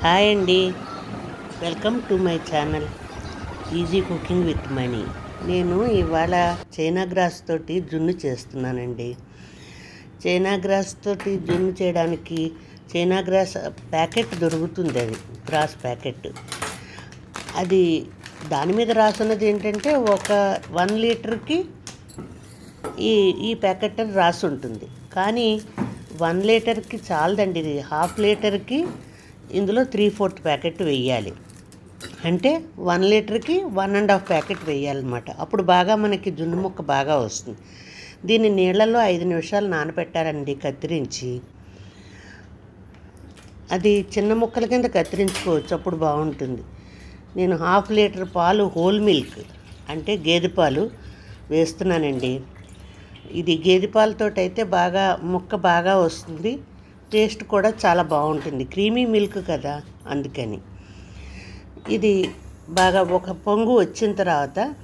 Hi అండి. Welcome to my channel. Easy cooking with Mani. నేను ఇవాళ చైనా గ్రాస్ తోటి జున్ను చేస్తున్నానండి. చైనా గ్రాస్ తోటి జున్ను చేయడానికి చైనా గ్రాస్ ప్యాకెట్ దొరుకుతుంది అది గ్రాస్ ప్యాకెట్. అది దాని మీద రాసున్నది ఏంటంటే ఒక వన్ లీటర్కి ఈ ఈ ప్యాకెట్ అని రాసి ఉంటుంది కానీ వన్ లీటర్కి చాలదండి ఇది హాఫ్ లీటర్కి ఇందులో త్రీ ఫోర్త్ ప్యాకెట్ వేయాలి. అంటే వన్ లీటర్కి వన్ అండ్ హాఫ్ ప్యాకెట్ వేయాలన్నమాట. అప్పుడు బాగా మనకి జున్ను ముక్క బాగా వస్తుంది. దీన్ని నీళ్ళల్లో ఐదు నిమిషాలు నానబెట్టాలండి కత్తిరించి. అది చిన్న ముక్కల కింద కత్తిరించుకోవచ్చు అప్పుడు బాగుంటుంది. నేను హాఫ్ లీటర్ పాలు హోల్ మిల్క్ అంటే గేదె పాలు వేస్తున్నానండి. ఇది గేదె పాలతో అయితే బాగా ముక్క బాగా వస్తుంది. టేస్ట్ కూడా చాలా బాగుంటుంది. క్రీమీ మిల్క్ కదా అందుకని. ఇది బాగా ఒక పొంగు వచ్చిన తర్వాత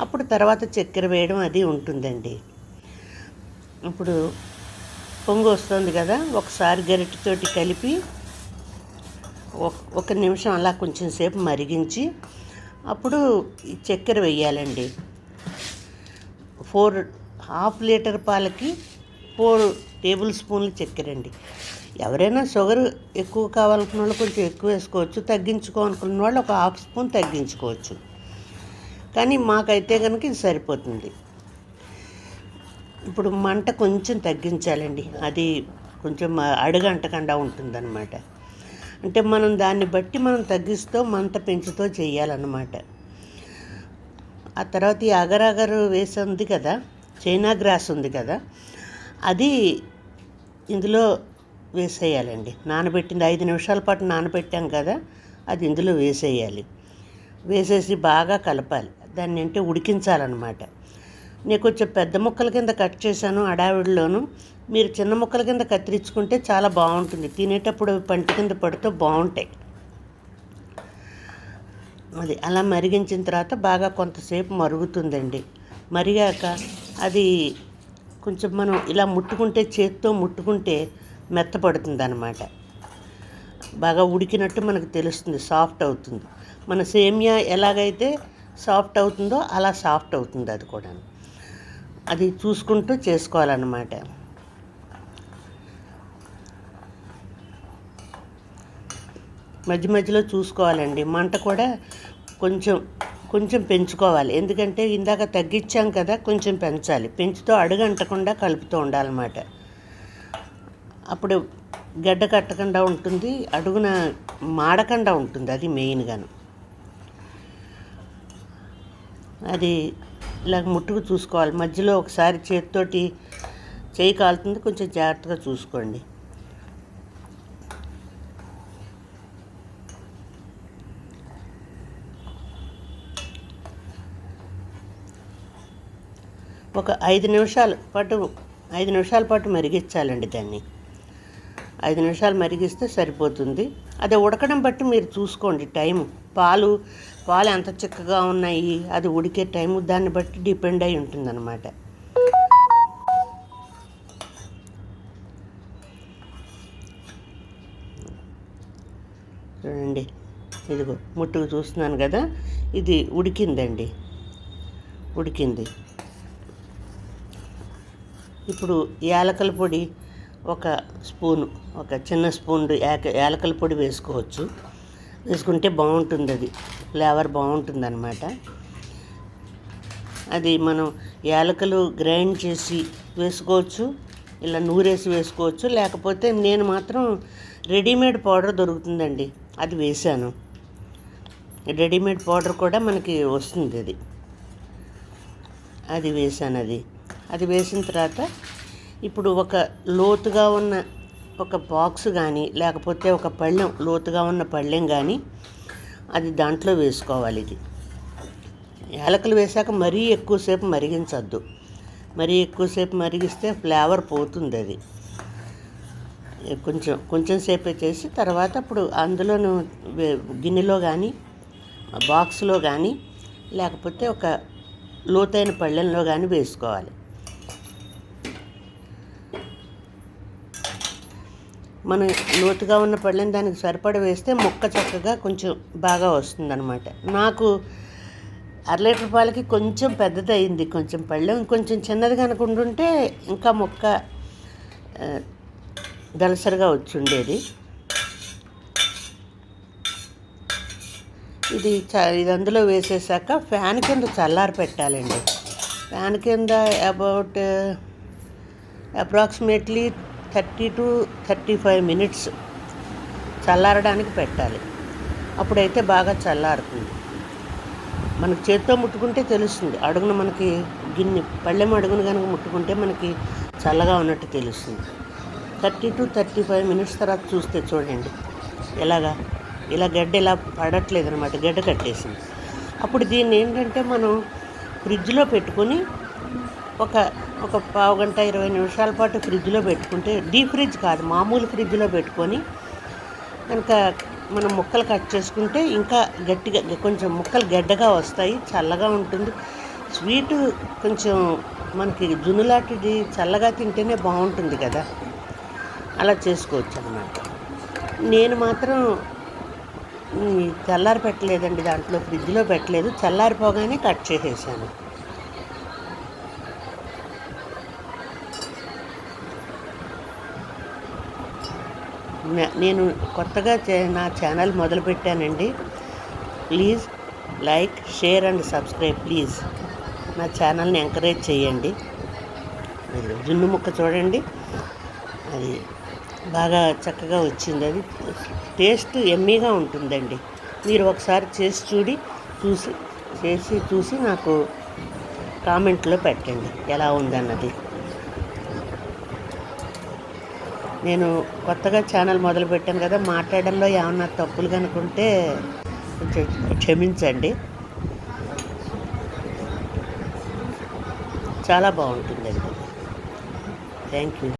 అప్పుడు తర్వాత చక్కెర వేయడం అది ఉంటుందండి. ఇప్పుడు పొంగు వస్తుంది కదా ఒకసారి గరిటెతోటి కలిపి ఒక- ఒక నిమిషం అలా కొంచెం సేపు మరిగించి అప్పుడు చక్కెర వేయాలండి. ఫోర్ హాఫ్ లీటర్ పాలకి ఫోర్ టేబుల్ స్పూన్లు చక్కెర అండి. ఎవరైనా షుగర్ ఎక్కువ కావాలనుకున్న వాళ్ళు కొంచెం ఎక్కువ వేసుకోవచ్చు తగ్గించుకోవాలనుకున్న వాళ్ళు ఒక హాఫ్ స్పూన్ తగ్గించుకోవచ్చు. కానీ మాకైతే కనుక ఇది సరిపోతుంది. ఇప్పుడు మంట కొంచెం తగ్గించాలండి. అది కొంచెం అడుగంటకుండా ఉంటుందన్నమాట. అంటే మనం దాన్ని బట్టి మనం తగ్గిస్తూ మంట పెంచుతూ చేయాలన్నమాట. ఆ తర్వాత ఈ అగర్ వేసి ఉంది కదా చైనా గ్రాస్ ఉంది కదా అది ఇందులో వేసేయాలండి. నానబెట్టింది ఐదు నిమిషాల పాటు నానబెట్టాం కదా అది ఇందులో వేసేయాలి. వేసేసి బాగా కలపాలి. దాన్ని అంటే ఉడికించాలన్నమాట. నేను కొంచెం పెద్ద ముక్కల కింద కట్ చేశాను అడావిడిలోను. మీరు చిన్న ముక్కల కింద కత్తిరించుకుంటే చాలా బాగుంటుంది. తినేటప్పుడు అవి పంట కింద పడుతూ బాగుంటాయి. అది అలా మరిగించిన తర్వాత బాగా కొంతసేపు మరుగుతుందండి. మరిగాక అది కొంచెం మనం ఇలా ముట్టుకుంటే చేత్తో ముట్టుకుంటే మెత్తపడుతుంది అనమాట బాగా ఉడికినట్టు మనకు తెలుస్తుంది సాఫ్ట్ అవుతుంది. మన సేమియా ఎలాగైతే సాఫ్ట్ అవుతుందో అలా సాఫ్ట్ అవుతుంది అది కూడా అది చూసుకుంటూ చేసుకోవాలన్నమాట. మధ్య మధ్యలో చూసుకోవాలండి. మంట కూడా కొంచెం కొంచెం పెంచుకోవాలి. ఎందుకంటే ఇందాక తగ్గించాం కదా కొంచెం పెంచాలి. పెంచుతూ అడుగంటకుండా కలుపుతూ ఉండాలన్నమాట. అప్పుడు గడ్డ కట్టకుండా ఉంటుంది అడుగున మాడకుండా ఉంటుంది అది మెయిన్గాను అది ఇలా ముట్టుకు చూసుకోవాలి. మధ్యలో ఒకసారి చేతితోటి చేయి కాలుతుంది కొంచెం జాగ్రత్తగా చూసుకోండి. ఒక ఐదు నిమిషాల పాటు ఐదు నిమిషాల పాటు మరిగించాలండి దాన్ని. ఐదు నిమిషాలు మరిగిస్తే సరిపోతుంది. అది ఉడకడం బట్టి మీరు చూసుకోండి టైం పాలు పాలు ఎంత చిక్కగా ఉన్నాయి అది ఉడికే టైం దాన్ని బట్టి డిపెండ్ అయి ఉంటుందన్నమాట. చూడండి ఇదిగో ముట్టుకు చూస్తున్నాను కదా ఇది ఉడికిందండి. ఉడికింది. ఇప్పుడు యాలకల పొడి ఒక స్పూను ఒక చిన్న స్పూన్ యాక యాలకల పొడి వేసుకోవచ్చు. వేసుకుంటే బాగుంటుంది అది ఫ్లేవర్ బాగుంటుంది అనమాట అది మనం యాలకలు గ్రైండ్ చేసి వేసుకోవచ్చు ఇలా నూరేసి వేసుకోవచ్చు. లేకపోతే నేను మాత్రం రెడీమేడ్ పౌడర్ దొరుకుతుందండి అది వేశాను. రెడీమేడ్ పౌడర్ కూడా మనకి వస్తుంది అది అది వేసాను అది అది వేసిన తర్వాత ఇప్పుడు ఒక లోతుగా ఉన్న ఒక బాక్స్ కానీ లేకపోతే ఒక పళ్ళెం లోతుగా ఉన్న పళ్ళెం కానీ అది దాంట్లో వేసుకోవాలి ఇది. యాలకులు వేసాక మరీ ఎక్కువసేపు మరిగించద్దు. మరీ ఎక్కువసేపు మరిగిస్తే ఫ్లేవర్ పోతుంది అది. కొంచెం కొంచెం సేపే చేసి తర్వాత అప్పుడు అందులోను గిన్నెలో కానీ బాక్స్లో కానీ లేకపోతే ఒక లోతైన పళ్ళెంలో కానీ వేసుకోవాలి. మనం లోతుగా ఉన్న పళ్ళని దానికి సరిపడ వేస్తే మొక్క చక్కగా కొంచెం బాగా వస్తుందన్నమాట. నాకు అర లీటర్ పాలకి కొంచెం పెద్దది అయింది కొంచెం పళ్ళెం. కొంచెం చిన్నది కనుకుంటుంటే ఇంకా మొక్క దలసరిగా వచ్చిండేది. ఇది చ ఇది అందులో వేసేసాక ఫ్యాన్ కింద చల్లారి పెట్టాలండి. ఫ్యాన్ కింద about approximately thirty to thirty five minutes చల్లారడానికి పెట్టాలి. అప్పుడైతే బాగా చల్లారుతుంది. మనకి చేత్తో ముట్టుకుంటే తెలుస్తుంది. అడుగున మనకి గిన్నె పళ్ళెం అడుగున కనుక ముట్టుకుంటే మనకి చల్లగా ఉన్నట్టు తెలుస్తుంది. Thirty to thirty five minutes తర్వాత చూస్తే చూడండి. ఎలాగా? ఇలా గడ్డ ఇలా పడట్లేదు అనమాట గడ్డ కట్టేసింది. అప్పుడు దీన్ని ఏంటంటే మనం ఫ్రిడ్జ్లో పెట్టుకొని ఒక ఒక పావు గంట ఇరవై నిమిషాల పాటు ఫ్రిడ్జ్లో పెట్టుకుంటే డీప్ ఫ్రిడ్జ్ కాదు మామూలు ఫ్రిడ్జ్లో పెట్టుకొని కనుక మనం ముక్కలు కట్ చేసుకుంటే ఇంకా గట్టిగా కొంచెం ముక్కలు గడ్డగా వస్తాయి చల్లగా ఉంటుంది. స్వీటు కొంచెం మనకి జున్నులాంటిది చల్లగా తింటేనే బాగుంటుంది కదా. అలా చేసుకోవచ్చు అన్నమాట. నేను మాత్రం చల్లారి పెట్టలేదండి దాంట్లో ఫ్రిడ్జ్లో పెట్టలేదు. చల్లారిపోగానే కట్ చేసేసాను. నేను కొత్తగా చే- నా ఛానల్ మొదలుపెట్టానండి. Please like share and subscribe please. నా ఛానల్ని ఎంకరేజ్ చేయండి. అది జున్ను ముక్క చూడండి. అది బాగా చక్కగా వచ్చింది. అది టేస్ట్ ఎమ్మీగా ఉంటుందండి. మీరు ఒకసారి చేసి చూడి చూసి చేసి చూసి నాకు కామెంట్లో పెట్టండి. ఎలా ఉందన్నది. నేను కొత్తగా ఛానల్ మొదలు పెట్టాను కదా మాట్లాడడంలో ఏమన్నా తప్పులు కనుకుంటే కొంచెం క్షమించండి. చాలా బాగుంటుందండి. Thank you